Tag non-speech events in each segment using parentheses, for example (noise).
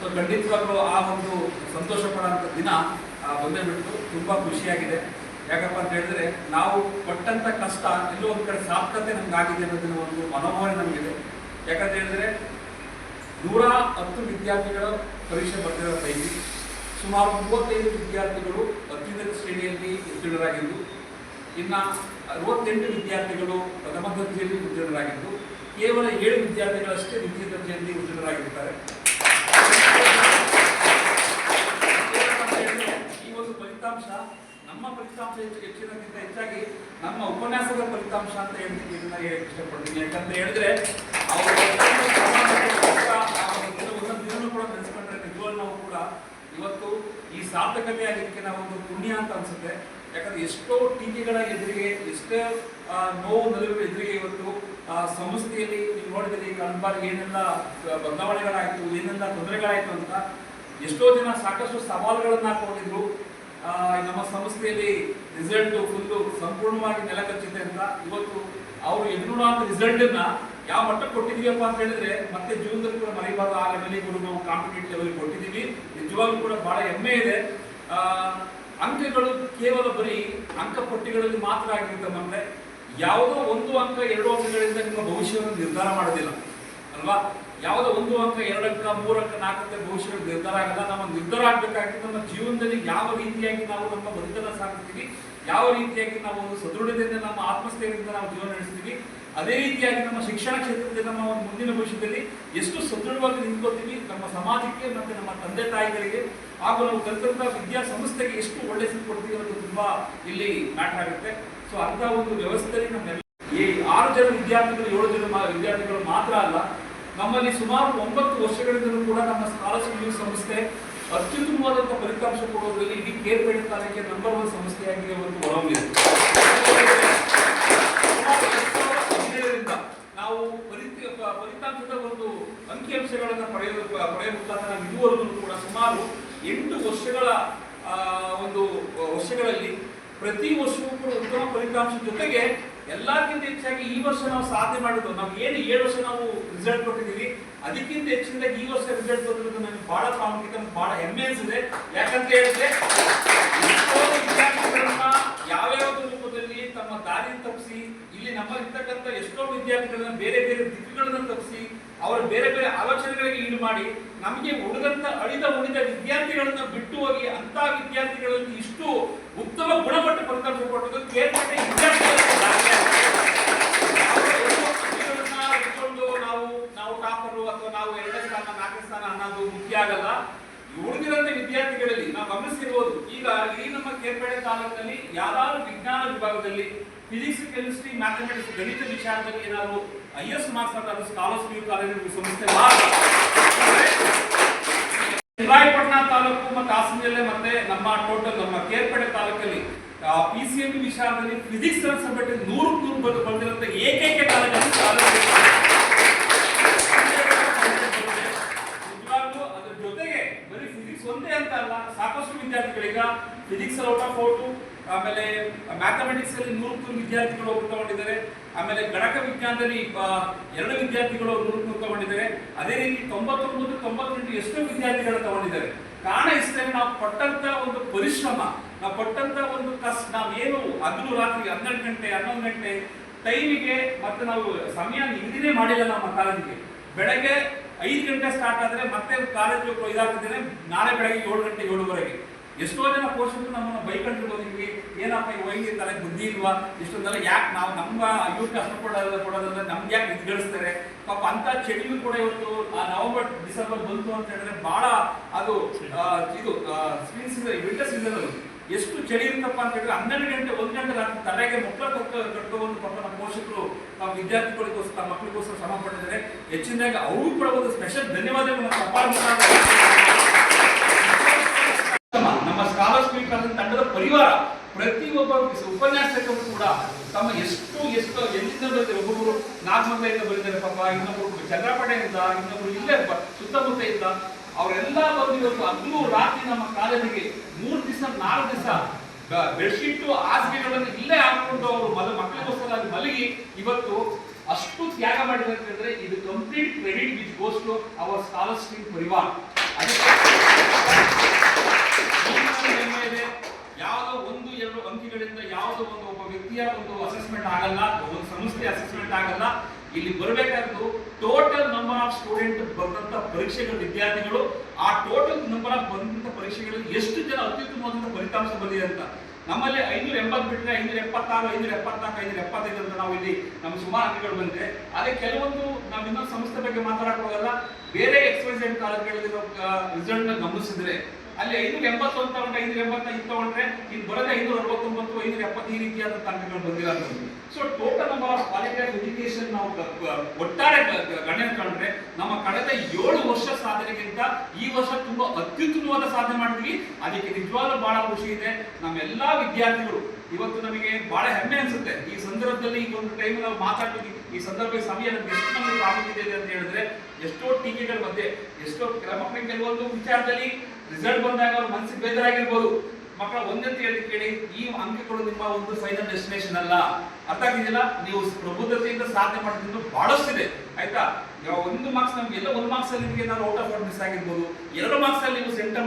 So ಖಂಡಿತವಾಗ್ಲೂ ಆ ಒಂದು ಸಂತೋಷ ಪಡೋಂಥ ದಿನ ಬಂದೇ ಬಿಟ್ಟು ತುಂಬ ಖುಷಿಯಾಗಿದೆ. ಯಾಕಪ್ಪ ಅಂತ ಹೇಳಿದ್ರೆ, ನಾವು ಪಟ್ಟಂಥ ಕಷ್ಟ ಎಲ್ಲೋ ಒಂದು ಕಡೆ ಸಾರ್ಥಕತೆ ನಮ್ಗೆ ಆಗಿದೆ ಅನ್ನೋದನ್ನ ಒಂದು ಮನೋಭಾವನೆ ನಮಗಿದೆ. ಯಾಕಂತ ಹೇಳಿದ್ರೆ, ನೂರ ಹತ್ತು ವಿದ್ಯಾರ್ಥಿಗಳ ಪರೀಕ್ಷೆ ಬರ್ತಿರೋ ಪೈಕಿ ಸುಮಾರು ಮೂವತ್ತೈದು ವಿದ್ಯಾರ್ಥಿಗಳು ಅತ್ಯುನ್ನತ ಶ್ರೇಣಿಯಲ್ಲಿ ಉತ್ತೀರ್ಣರಾಗಿದ್ದು, ಇನ್ನ ಅರವತ್ತೆಂಟು ವಿದ್ಯಾರ್ಥಿಗಳು ಪ್ರಥಮ ದರ್ಜೆಯಲ್ಲಿ ಉತ್ತೀರ್ಣರಾಗಿದ್ದು, ಕೇವಲ ಏಳು ವಿದ್ಯಾರ್ಥಿಗಳಷ್ಟೇ ದ್ವಿತೀಯ ದರ್ಜೆಯಲ್ಲಿ ಉತ್ತೀರ್ಣರಾಗಿರ್ತಾರೆ. ಫಲಿತಾಂಶ, ನಮ್ಮ ಫಲಿತಾಂಶ ಹೆಚ್ಚು ಹೆಚ್ಚಿನಕ್ಕಿಂತ ಹೆಚ್ಚಾಗಿ ನಮ್ಮ ಉಪನ್ಯಾಸದ ಫಲಿತಾಂಶ ಅಂತ ಹೇಳ್ತೀನಿ ಇದನ್ನ ಹೇಳಕ್ ಇಷ್ಟಪಡ್ತೀನಿ. ಯಾಕಂತ ಹೇಳಿದ್ರೆ, ಅವರು ಕೂಡ ನಾವು ಕೂಡ ಇವತ್ತು ಈ ಸಾರ್ಥಕತೆ ಆಗಲಿಕ್ಕೆ ನಾವು ಒಂದು ಪುಣ್ಯ ಅಂತ ಅನ್ಸುತ್ತೆ. ಯಾಕಂದ್ರೆ ಎಷ್ಟೋ ಟೀಕೆಗಳ ಎದುರಿಗೆ, ಎಷ್ಟೇ ನೋವು ನಲಿವುಗಳ ಎದುರಿಗೆ ಇವತ್ತು ಸಂಸ್ಥೆಯಲ್ಲಿ ನೀವು ನೋಡಿದ್ರೆ ಕಣ್ಬಾರ್ಗೆ ಏನೆಲ್ಲ ಬದಲಾವಣೆಗಳಾಯ್ತು ಏನೆಲ್ಲ ತೊಂದರೆಗಳಾಯಿತು ಅಂತ ಎಷ್ಟೋ ಜನ ಸಾಕಷ್ಟು ಸವಾಲುಗಳನ್ನ ಹಾಕೊಂಡಿದ್ರು ನಮ್ಮ ಸಂಸ್ಥೆಯಲ್ಲಿ ರಿಸಲ್ಟ್ ಫುಲ್ಲು ಸಂಪೂರ್ಣವಾಗಿ ನೆಲಕಚ್ಚಿದೆ ಅಂತ ಇವತ್ತು ಅವರು ಎದುರುಣುವಂತ ರಿಸಲ್ಟ್ ಅನ್ನ ಯಾವ ಮಟ್ಟಕ್ಕೆ ಕೊಟ್ಟಿದೀವಪ್ಪ ಅಂತ ಹೇಳಿದ್ರೆ ಮತ್ತೆ ಜೀವನದಲ್ಲಿ ಕೂಡ ಮರಿಬಾರ್ದು ಆ ಲೆವೆಲಿಗೆ ಕೂಡ ನಾವು ಕಾಂಪಿಟೇಟಿವ್ ಲೆವೆಲ್ ಕೊಟ್ಟಿದ್ದೀವಿ. ನಿಜವಾಗ್ಲೂ ಕೂಡ ಬಹಳ ಹೆಮ್ಮೆ ಇದೆ. ಅಂಕಗಳು ಕೇವಲ ಬರೀ ಅಂಕಪಟ್ಟಿಗಳಲ್ಲಿ ಮಾತ್ರ ಆಗಿರ್ತವೆ ಯಾವುದೋ ಒಂದು ಅಂಕ, ಎರಡು ಅಂಕಗಳಿಂದ ನಿಮ್ಮ ಭವಿಷ್ಯವನ್ನು ನಿರ್ಧಾರ ಮಾಡೋದಿಲ್ಲ. ಅಲ್ವಾ? ಯಾವುದೋ ಒಂದು ಅಂಕ, ಎರಡು ಅಂಕ, ಮೂರು ಭವಿಷ್ಯ ನಿರ್ಧಾರ ಆಗಲ್ಲ. ನಮ್ಮ ನಿರ್ಧಾರ ಆಗ್ಬೇಕಾಗಿದ್ದು ನಮ್ಮ ಜೀವನದಲ್ಲಿ ಯಾವ ರೀತಿಯಾಗಿ ನಾವು ನಮ್ಮ ಬದುಕನ್ನು ಸಾಗಿಸ್ತೀವಿ, ಯಾವ ರೀತಿಯಾಗಿ ನಾವು ಒಂದು ಸದೃಢತೆಯಿಂದ ನಮ್ಮ ಆತ್ಮಸ್ಥೈರ್ಯದಿಂದ ನಾವು ಜೀವನ ನಡೆಸ್ತೀವಿ, ಅದೇ ರೀತಿಯಾಗಿ ನಮ್ಮ ಶಿಕ್ಷಣ ಕ್ಷೇತ್ರದಲ್ಲಿ ನಮ್ಮ ಒಂದು ಮುಂದಿನ ಭವಿಷ್ಯದಲ್ಲಿ ಎಷ್ಟು ಸದೃಢವಾಗಿ ನಿಂತ್ಕೋತೀವಿ ನಮ್ಮ ಸಮಾಜಕ್ಕೆ ಮತ್ತೆ ನಮ್ಮ ತಂದೆ ತಾಯಿಗಳಿಗೆ, ಹಾಗೂ ನಾವು ಕಲಿತಂಥ ವಿದ್ಯಾ ಸಂಸ್ಥೆಗೆ ಎಷ್ಟು ಒಳ್ಳೆ ಹೆಸರು ಕೊಡ್ತೀವಿ ಅನ್ನೋದು ತುಂಬಾ ಇಲ್ಲಿ ಮ್ಯಾಟರ್ ಆಗುತ್ತೆ. ಸೊ ಅಂತ ಒಂದು ವ್ಯವಸ್ಥೆಯಲ್ಲಿ ನಮ್ಮೆಲ್ಲ ಈ ಆರು ಜನ ವಿದ್ಯಾರ್ಥಿಗಳು, ಏಳು ಜನ ವಿದ್ಯಾರ್ಥಿಗಳು ಮಾತ್ರ ಅಲ್ಲ ನಮ್ಮಲ್ಲಿ ಸುಮಾರು ಒಂಬತ್ತು ವರ್ಷಗಳಿಂದಲೂ ಕೂಡ ನಮ್ಮ ಸ್ಕಾಲರ್ಶಿಪ್ ಸಂಸ್ಥೆ ಅತ್ಯುತ್ತಮವಾದಂತಹ ಫಲಿತಾಂಶ ಕೊಡೋದ್ರಲ್ಲಿ ಇಡೀ ಕೇರ್ಬೇಡಿ ತಾಲೂಕಿನ ನಂಬರ್ ಒನ್ ಸಂಸ್ಥೆಯಾಗಿದೆ ಒಂದು ಹದಿನೇಳರಿಂದ ನಾವು ಫಲಿತ ಫಲಿತಾಂಶದ ಒಂದು ಅಂಕಿಅಂಶಗಳನ್ನು ಪಡೆಯಲು ಪಡೆಯಬಹುದಾದ ನಾವು ಇದುವರೆಗೂ ಕೂಡ ಸುಮಾರು ಎಂಟು ವರ್ಷಗಳ ಒಂದು, ವರ್ಷಗಳಲ್ಲಿ ಪ್ರತಿ ವರ್ಷವೂ ಕೂಡ ಉತ್ತಮ ಫಲಿತಾಂಶ ಜೊತೆಗೆ ಎಲ್ಲಕ್ಕಿಂತ ಹೆಚ್ಚಾಗಿ ಈ ವರ್ಷ ನಾವು ಸಾಧನೆ ಮಾಡಿದ್ದು ನಾವು ಏನು ಏಳು ವರ್ಷ ನಾವು ರಿಸಲ್ಟ್ ಕೊಟ್ಟಿದ್ದೀವಿ, ಅದಕ್ಕಿಂತ ಹೆಚ್ಚಿನದಾಗಿ ಈ ವರ್ಷ ರಿಸಲ್ಟ್ ಬಂದಿರೋದು ನನಗೆ ಬಹಳ ಪ್ರಾಮುಖ್ಯತೆ ಬಹಳ ಹೆಮ್ಮೆ ಅನಿಸಿದೆ ಯಾಕಂತ ಹೇಳಿದ್ರೆ ವಿದ್ಯಾರ್ಥಿಗಳನ್ನ ಯಾವ್ಯಾವ ರೂಪದಲ್ಲಿ ತಮ್ಮ ದಾರಿ ತಪ್ಪಿಸಿ, ಇಲ್ಲಿ ನಮ್ಮಲ್ಲಿರ್ತಕ್ಕಂಥ ಎಷ್ಟೋ ವಿದ್ಯಾರ್ಥಿಗಳನ್ನ ಬೇರೆ ಬೇರೆ ದಿಕ್ಕುಗಳನ್ನ ತಪ್ಪಿಸಿ, ಅವರ ಬೇರೆ ಬೇರೆ ಆಲೋಚನೆಗಳಿಗೆ ಈಡು ಮಾಡಿ, ನಮಗೆ ಉಳಿದಂತ ಅಳಿದ ಉಳಿದ ವಿದ್ಯಾರ್ಥಿಗಳನ್ನ ಬಿಟ್ಟು ಹೋಗಿ ಅಂತ ವಿದ್ಯಾರ್ಥಿಗಳಲ್ಲಿ ಇಷ್ಟು ಉತ್ತಮ ಗುಣಮಟ್ಟ ಫಲಿತಾಂಶ ಕೊಟ್ಟದ್ದು ಕೇರ್ಪೇಟೆ ವಿದ್ಯಾರ್ಥಿಗಳಿಗೆ ದಾಖಲೆ. ಯಾವುದೋ ಒಂದು ಅಂಕಿಗಳನ್ನ ಇಟ್ಕೊಂಡು ನಾವು ನಾವು ನಾವು ಎರಡನೇ ಸ್ಥಾನ, ನಾಲ್ಕನೇ ಸ್ಥಾನ ಅನ್ನೋದು ಮುಖ್ಯ ಆಗಲ್ಲ. ಉಳಿದಿರಂತ ವಿದ್ಯಾರ್ಥಿಗಳಲ್ಲಿ ನಾವು ಗಮನಿಸಿರ್ಬೋದು ಈಗ ಇಲ್ಲಿ ನಮ್ಮ ಕೇರ್ಪಡೆ ತಾಲೂಕಿನಲ್ಲಿ ಯಾರಾದ್ರೂ ವಿಜ್ಞಾನ ವಿಭಾಗದಲ್ಲಿ ಫಿಸಿಕ್ಸ್, ಕೆಮಿಸ್ಟ್ರಿ, ಮ್ಯಾಥಮೆಟಿಕ್ಸ್, ಗಣಿತ ವಿಚಾರದಲ್ಲಿ ಏನಾದ್ರು ಐ ಎಸ್ ಮಾರ್ಕ್ಸ್ ಅಂತ ಸ್ಕಾಲರ್ಶಿಪ್ ಕಾಲೇಜು ಸಂಸ್ಥೆ ರಾಯಪಟ್ಟಣ ತಾಲೂಕು ಮತ್ತು ಹಾಸನ ಮತ್ತೆ ನಮ್ಮ ಟೋಟಲ್ ನಮ್ಮ ಕೇರ್ಪಡೆ ತಾಲೂಕಲ್ಲಿ ಪಿ ಸಿ ಎಂ ವಿಚಾರದಲ್ಲಿ ಫಿಸಿಕ್ಸ್ ಸಬ್ಜೆಕ್ಟ್ ನೂರು ನೂರು ಬಂದು ಬಂದಿರುವಂತ ಏಕೈಕ ಕಾಲೇಜ್ ನಿಜವಾಗ್ಲೂ ಅದ್ರ ಜೊತೆಗೆ ಬರೀ ಫಿಸಿಕ್ಸ್ ಒಂದೇ ಅಂತ ಅಲ್ಲ ಸಾಕಷ್ಟು ವಿದ್ಯಾರ್ಥಿಗಳೀಗ ಫಿಸಿಕ್ಸ್ ಔಟ್ ಆಫ್ ಆಮೇಲೆ ಮ್ಯಾಥಮೆಟಿಕ್ಸ್ ಅಲ್ಲಿ ನೂರಕ್ಕೆ ನೂರು ವಿದ್ಯಾರ್ಥಿಗಳು ತಗೊಂಡಿದ್ದಾರೆ. ಆಮೇಲೆ ಗಣಕ ವಿಜ್ಞಾನದಲ್ಲಿ ಎರಡು ವಿದ್ಯಾರ್ಥಿಗಳು ನೂರು ನೂರು ತಗೊಂಡಿದ್ದಾರೆ. ಅದೇ ರೀತಿ ತೊಂಬತ್ತೊಂಬತ್ತು, ತೊಂಬತ್ತೆಂಟು ಎಷ್ಟು ವಿದ್ಯಾರ್ಥಿಗಳು ತಗೊಂಡಿದ್ದಾರೆ. ಕಾರಣ ಇಷ್ಟೇ, ನಾವು ಪಟ್ಟಂತ ಒಂದು ಪರಿಶ್ರಮ, ನಾವು ಪಟ್ಟಂತ ಒಂದು ಕಷ್ಟ ನಾವೇನು ಹಗಲು ರಾತ್ರಿ ಹನ್ನೆರಡು ಗಂಟೆ, ಹನ್ನೊಂದು ಗಂಟೆ ಟೈಮಿಗೆ ಮತ್ತೆ ನಾವು ಸಮಯ ನಿಗದಿನೇ ಮಾಡಿಲ್ಲ ನಮ್ಮ ಕಾಲೇಜಿಗೆ. ಬೆಳಗ್ಗೆ ಐದು ಗಂಟೆ ಸ್ಟಾರ್ಟ್ ಆದ್ರೆ ಮತ್ತೆ ಕಾಲೇಜು ಇದಾಗ್ತಿದ್ದೇನೆ. ನಾಳೆ ಬೆಳಗ್ಗೆ ಏಳು ಗಂಟೆ ಏಳುವರೆಗೆ. ಎಷ್ಟೋ ಜನ ಪೋಷಕರು ನಮ್ಮನ್ನ ಬೈಕೊಂಡಿರ್ಬೋದು ಹೋಗಿದ್ವಿ, ಏನಪ್ಪ ಈ ವೈದ್ಯ ತಲೆ ಬುದ್ಧಿ ಇಲ್ವಾ? ಇಷ್ಟೊಂದೆಲ್ಲ ಯಾಕೆ ನಾವು ನಮ್ಮ ಇವ್ರು ಕಷ್ಟ ಕೊಡೋದು ಕೊಡೋದಂದ್ರೆ ನಮ್ಗೆ ಯಾಕೆ ನಿದ್ಗಳಿಸ್ತಾರೆ ಪಾಪ ಅಂತ ಚಳಿಯು ಕೂಡ ಇವತ್ತು, ಆ ನವೆಂಬರ್, ಡಿಸೆಂಬರ್ ಬಂತು ಅಂತ ಹೇಳಿದ್ರೆ ಬಹಳ ಅದು ಇದು ಸ್ಪ್ರಿಂಗ್ ಸೀಸನ್ ವಿಂಟರ್ ಸೀಸನ್ ಎಷ್ಟು ಚಳಿ ಇರುತ್ತಪ್ಪ ಅಂತ ಹೇಳಿದ್ರೆ ಹನ್ನೆರಡು ಗಂಟೆ, ಒಂದು ಗಂಟೆ ರಾತ್ರಿ ತಲೆಗೆ ಮಕ್ಕಳ ಕಟ್ಕೊಂಡು ಪಾಪ ನಮ್ಮ ಪೋಷಕರು ನಮ್ಮ ವಿದ್ಯಾರ್ಥಿಗಳಿಗೋಸ್ಕರ, ತಮ್ಮ ಮಕ್ಕಳಿಗೋಸ್ಕರ ಶ್ರಮ ಪಟ್ಟಿದ್ದಾರೆ. ಹೆಚ್ಚಿನದಾಗಿ ಅವರು ಕೂಡ ಒಂದು ಸ್ಪೆಷಲ್ ಧನ್ಯವಾದಗಳು ನಮ್ಮ ಅಪಾರ ನಮ್ಮ ಸ್ಕಾಲರ್ ಸ್ಪೀಕರ್ ತಂಡದ ಪರಿವಾರ ಪ್ರತಿಯೊಬ್ಬ ಉಪನ್ಯಾಸಕರು ಕೂಡ ತಮ್ಮ ಎಷ್ಟು ಎಷ್ಟು, ಎಲ್ಲಿಂದ ಬರೀತಾರೆ ಒಬ್ಬೊಬ್ಬರು ನಾಗಮಂಗಲಿಂದ ಬರೀತಾರೆ ಪಾಪ ಇನ್ನೊಬ್ಬರು ಚಂದ್ರಪೇಟೆಯಿಂದ ಇನ್ನೊಬ್ರು ಇಲ್ಲೇ ಸುತ್ತಮುತ್ತ ಇದ್ದ ಅವರೆಲ್ಲ ಬಂದು ಹಗಲು ರಾತ್ರಿ ನಮ್ಮ ಕಾಲೇಜಿಗೆ ಮೂರು ದಿವಸ, ನಾಲ್ಕು ದಿವಸ ಬೆಡ್ಶೀಟ್, ಹಾಸಿಗೆಗಳನ್ನು ಇಲ್ಲೇ ಹಾಕೊಂಡು ಅವರು ಮಲ ಮಕ್ಕಳಿಗೋಸ್ಕರ ಮಲಗಿ ಇವತ್ತು ಅಷ್ಟು ತ್ಯಾಗ ಮಾಡಿದ್ರೆ ಅಂತ ಇದು complete credit which goes to our scholarship ಪರಿವಾರ. ಇದೆ. ಯಾವುದೋ ಒಂದು ಎರಡು ಅಂಕಿಗಳಿಂದ ಯಾವುದೋ ಒಂದು ಒಬ್ಬ ವ್ಯಕ್ತಿಯ ಒಂದು ಅಸೆಸ್ಮೆಂಟ್ ಆಗಲ್ಲ, ಒಂದು ಸಂಸ್ಥೆ ಅಸೆಸ್ಮೆಂಟ್ ಆಗಲ್ಲ. ಇಲ್ಲಿ ಬರಬೇಕಾದ್ದು ಟೋಟಲ್ ನಂಬರ್ ಆಫ್ ಸ್ಟೂಡೆಂಟ್ ಬಂದಂತ ಪರೀಕ್ಷೆಗಳ, ವಿದ್ಯಾರ್ಥಿಗಳು. ಆ ಟೋಟಲ್ ನಂಬರ್ ಆಫ್ ಬಂದಂತ ಪರೀಕ್ಷೆಗಳಲ್ಲಿ ಎಷ್ಟು ಜನ ಅತ್ಯುತ್ತಮವಾದಂತಹ ಫಲಿತಾಂಶ ಬಂದಿದೆ ಅಂತ. ನಮ್ಮಲ್ಲಿ ಐನೂರ ಎಂಬತ್ತು ಬಿಟ್ಟರೆ ಐನೂರ ಎಪ್ಪತ್ತಾರು, ಐನೂರ ಎಪ್ಪತ್ನಾಲ್ಕು, ಐನೂರ ಎಪ್ಪತ್ತೈದು ಅಂತ ನಾವು ಇಲ್ಲಿ ನಮ್ಮ ಸುಮಾರು ಅಂಕಗಳು ಬಂದಿದೆ. ಅದೇ ಕೆಲವೊಂದು ನಾವು ಇನ್ನೊಂದು ಸಂಸ್ಥೆ ಬಗ್ಗೆ ಮಾತಾಡಕ್ ಹೋಗಲ್ಲ. ಬೇರೆ ಎಕ್ಸ್ಪೈಸ್ ಕಾಲೇಜ್ಗಳಲ್ಲಿ ರಿಸಲ್ಟ್ ಗಮನಿಸಿದ್ರೆ ಅಲ್ಲಿ ಐನೂರ ಎಂಬತ್ತು ಅಂತ ತಗೊಂಡ್ರೆ ಐನೂರ ಎಂಬತ್ತೈದು ತಗೊಂಡ್ರೆ, ಇದು ಬರೋದೇ ಐನೂರ ಅರವತ್ತೊಂಬತ್ತು, ಐನೂರ ಎಪ್ಪತ್ತು ಈ ರೀತಿಯಾದ ಅಂಕಗಳು ಬಂದಿರೋದು so total number of quality of education ನಾವು ಒಟ್ಟಾರೆ ಗಣನೆ ಕಂಡ್ರೆ, ನಮ್ಮ ಕಳೆದ ಏಳು ವರ್ಷ ಸಾಧನೆಗಿಂತ ಈ ವರ್ಷ ತುಂಬಾ ಅತ್ಯುತ್ತಮವಾದ ಸಾಧನೆ ಮಾಡಿದ್ವಿ. ಅದಕ್ಕೆ ನಿಜವಾಗ್ಲೂ ಬಹಳ ಖುಷಿ ಇದೆ. ನಮ್ಮೆಲ್ಲಾ ವಿದ್ಯಾರ್ಥಿಗಳು, ಇವತ್ತು ನಮಗೆ ಬಹಳ ಹೆಮ್ಮೆ ಅನ್ಸುತ್ತೆ. ಈ ಸಂದರ್ಭದಲ್ಲಿ ಈಗ ಒಂದು ಟೈಮ್ ನಾವು ಮಾತಾಡ್ತೀವಿ ಈ ಸಂದರ್ಭ ಸಮಯ ನಮ್ಗೆ ಎಷ್ಟು ನಮಗೆ ಪ್ರಾಮುಖ್ಯತೆ ಇದೆ ಅಂತ ಹೇಳಿದ್ರೆ, ಎಷ್ಟೋ ಟೀಕೆಗಳ ಮಧ್ಯೆ, ಎಷ್ಟೋ ಮಕ್ಕಳಿಗೆ ಕೆಲವೊಂದು ವಿಚಾರದಲ್ಲಿ ರಿಸಲ್ಟ್ ಬಂದಾಗ ಅವ್ರ ಮನಸ್ಸಿಗೆ ಬೇಜಾರಾಗಿರ್ಬೋದು. ಮಕ್ಕಳ ಒಂದೇ ಹೇಳಿ ಕೇಳಿ, ಈ ಅಂಕಗಳು ನಿಮ್ಮ ಒಂದು ಫೈನಲ್ ಡೆಸ್ಟಿನೇಷನ್ ಅಲ್ಲ. ಅರ್ಥ ಆಗಿದೆಯಲ್ಲ ನೀವು ಪ್ರಬುದ್ಧತೆಯಿಂದ ಸಾಧನೆ ಮಾಡಿದ್ರು ಬಹಳಷ್ಟಿದೆ ಆಯ್ತಾ? ಒಂದು ಮಾರ್ಕ್ಸ್ ನಮ್ಗೆ ಎಲ್ಲ ಒಂದು ಮಾರ್ಕ್ಸ್ ಅಲ್ಲಿ ನಿಮಗೆ ನಾನು ಔಟ್ ಆಫ್ ಮಿಸ್ ಆಗಿರ್ಬೋದು. ಎರಡು ಮಾರ್ಕ್ಸ್ ಅಲ್ಲಿ ನೀವು ಸೆಂಟರ್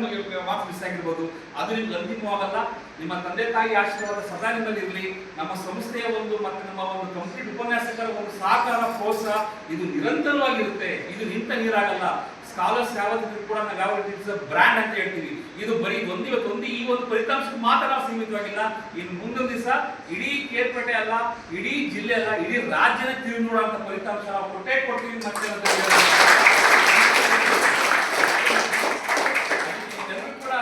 ಮಾರ್ಕ್ಸ್ ಮಿಸ್ ಆಗಿರ್ಬೋದು. ಅದು ನಿಮ್ಗೆ ಅಂತಿಮವಾಗಲ್ಲ. ನಿಮ್ಮ ತಂದೆ ತಾಯಿ ಆಶೀರ್ವಾದ ಸದಾ ನಿಮ್ಮಲ್ಲಿ ಇರಲಿ. ನಮ್ಮ ಸಂಸ್ಥೆಯ ಒಂದು ಮತ್ತೆ ನಮ್ಮ ಒಂದು ಕಂಪ್ಲೀಟ್ ಉಪನ್ಯಾಸಕರ ಒಂದು ಸಹಕಾರ ಪ್ರೋತ್ಸಾಹ ಇದು ನಿರಂತರವಾಗಿರುತ್ತೆ. ಇದು ನಿಂತ ನೀರಾಗಲ್ಲ. ಸ್ಕಾಲರ್ಸ್ ಯಾವತ್ತಿದ್ರು ಕೂಡ ನಾವು ಯಾವ ಬ್ರ್ಯಾಂಡ್ ಅಂತ ಹೇಳ್ತೀವಿ. ಇದು ಬರೀ ಒಂದು ಇವತ್ತು ಈ ಒಂದು ಫಲಿತಾಂಶಕ್ಕೆ ಮಾತ್ರ ನಾವು ಸೀಮಿತವಾಗಿಲ್ಲ. ಇನ್ನು ಮುಂದೊಂದು ದಿವಸ ಇಡೀ ಕೇರ್ಪೇಟೆ ಅಲ್ಲ, ಇಡೀ ಜಿಲ್ಲೆ ಅಲ್ಲ, ಇಡೀ ರಾಜ್ಯನ ತಿರುಗಿ ನೋಡುವಂತ ಫಲಿತಾಂಶ ನಾವು ಕೊಟ್ಟೇ ಕೊಡ್ತೀವಿ ಮತ್ತೆ ಅಂತ ಎಲ್ಲರೂ ಕೂಡ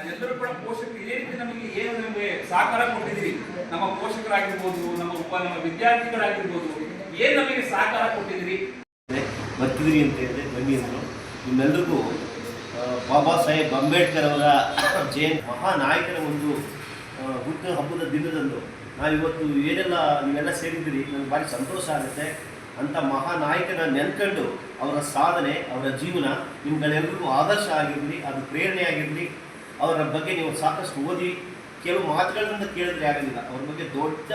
ಅದೆಲ್ಲರೂ ಕೂಡ ಪೋಷಕರು ಇದೇ ರೀತಿ ನಮಗೆ ಏನು ನಮಗೆ ಸಹಕಾರ ಕೊಟ್ಟಿದ್ದೀರಿ. ನಮ್ಮ ಪೋಷಕರಾಗಿರ್ಬೋದು, ನಮ್ಮ ಉಪ, ನಮ್ಮ ವಿದ್ಯಾರ್ಥಿಗಳಾಗಿರ್ಬೋದು, ಏನ್ ನಮಗೆ ಸಹಕಾರ ಕೊಟ್ಟಿದ್ದೀರಿ. ಬರ್ತಿದ್ರಿ ಅಂತ ಹೇಳಿದ್ರೆ ಬನ್ನಿ ಅಂದರು. ನಿಮ್ಮೆಲ್ಲರಿಗೂ ಬಾಬಾ ಸಾಹೇಬ್ ಅಂಬೇಡ್ಕರ್ ಅವರ (coughs) ಜಯಂತಿ ಮಹಾನಾಯಕರ ಒಂದು ಹುಟ್ಟು ಹಬ್ಬದ ದಿನದಂದು ನಾವಿವತ್ತು ಏನೆಲ್ಲ ನೀವೆಲ್ಲ ಸೇರಿದ್ದೀರಿ, ನನಗೆ ಭಾರಿ ಸಂತೋಷ ಆಗುತ್ತೆ. ಅಂಥ ಮಹಾನಾಯಕನ ನೆನ್ಕೊಂಡು ಅವರ ಸಾಧನೆ, ಅವರ ಜೀವನ ನಿಮ್ಗಳೆಲ್ಲರಿಗೂ ಆದರ್ಶ ಆಗಿರಲಿ, ಅದು ಪ್ರೇರಣೆ ಆಗಿರಲಿ, ಅವರ ಬಗ್ಗೆ ನೀವು ಸಾಕಷ್ಟು ಓದಿ, ಕೆಲವು ಮಾತುಗಳನ್ನ ಕೇಳಿದ್ರೆ ಆಗಲಿಲ್ಲ ಅವ್ರ ಬಗ್ಗೆ ದೊಡ್ಡ